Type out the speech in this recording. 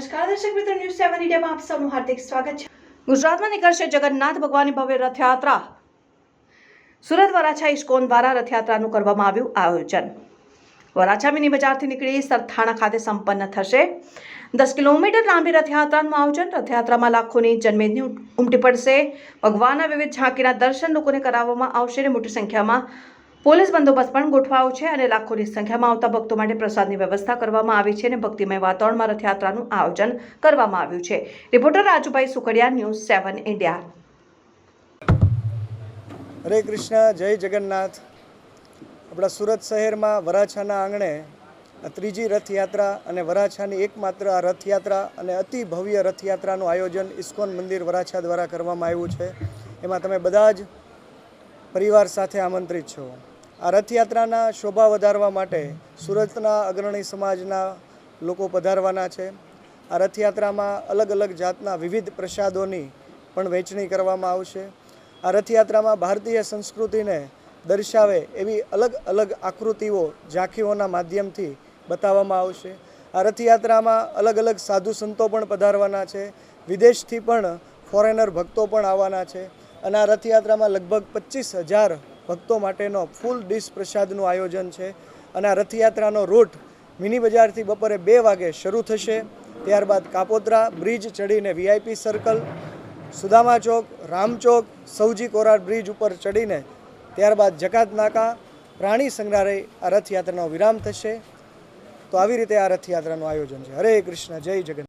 સેવન ઇન્ડિયામાં આપ સૌનું હાર્દિક સ્વાગત છે. ગુજરાતમાં નીકળશે જગન્નાથ ભગવાનની ભવ્ય રથયાત્રા. સુરત વરાછા ઇસ્કોન દ્વારા રથયાત્રાનું કરવામાં આવ્યું આયોજન. વરાછા મિની બજારથી નીકળી સરથાણા ખાતે સંપન્ન થશે. દસ કિલોમીટર લાંબી રથયાત્રાનું આયોજન. રથયાત્રામાં લાખોની જનમેદની ઉમટી પડશે. ભગવાનના વિવિધ ઝાંકીના દર્શન લોકોને કરાવવામાં આવશે અને મોટી સંખ્યામાં પોલીસ બંદોબસ્ત પણ ગોઠવાયો છે અને લાખોની સંખ્યામાં આવતા ભક્તો માટે પ્રસાદની વ્યવસ્થા કરવામાં આવી છે અને ભક્તિમય વાતાવરણમાં રથયાત્રાનું આયોજન કરવામાં આવ્યું છે. Reporter Rajubhai Sukhadiya, news seven India. Hare Krishna, જય જગન્નાથ. આપણા સુરત શહેરમાં વરાછાના આંગણે ત્રીજી રથયાત્રા અને વરાછાની એકમાત્ર આ રથયાત્રા અને અતિ ભવ્ય રથયાત્રાનું આયોજન ઇસ્કોન મંદિર વરાછા દ્વારા કરવામાં આવ્યું છે. એમાં તમે બધા જ પરિવાર સાથે આમંત્રિત છો. આ રથયાત્રાના શોભા વધારવા માટે સુરતના અગ્રણી સમાજના લોકો પધારવાના છે. આ રથયાત્રામાં અલગ અલગ જાતના વિવિધ પ્રસાદોની પણ વહેંચણી કરવામાં આવશે. આ રથયાત્રામાં ભારતીય સંસ્કૃતિને દર્શાવે એવી અલગ અલગ આકૃતિઓ ઝાંખીઓના માધ્યમથી બતાવવામાં આવશે. આ રથયાત્રામાં અલગ અલગ સાધુ સંતો પણ પધારવાના છે. વિદેશથી પણ ફોરેનર ભક્તો પણ આવવાના છે. અને આ રથયાત્રામાં લગભગ પચીસ હજાર ભક્તો માટેનો ફૂલ ડીશ પ્રસાદનું આયોજન છે. અને આ રથયાત્રાનો રૂટ મિની બજારથી બપોરે બે વાગે શરૂ થશે. ત્યારબાદ કાપોદ્રા, બ્રિજ ચડીને વીઆઈપી સર્કલ સુદામા ચોક રામચોક સૌજી કોરાડ બ્રિજ ઉપર ચડીને ત્યારબાદ જકાત નાકા, પ્રાણી સંગ્રહાલય આ રથયાત્રાનો વિરામ થશે. તો આવી રીતે આ રથયાત્રાનું આયોજન છે. હરે કૃષ્ણ, જય જગન્નાથ.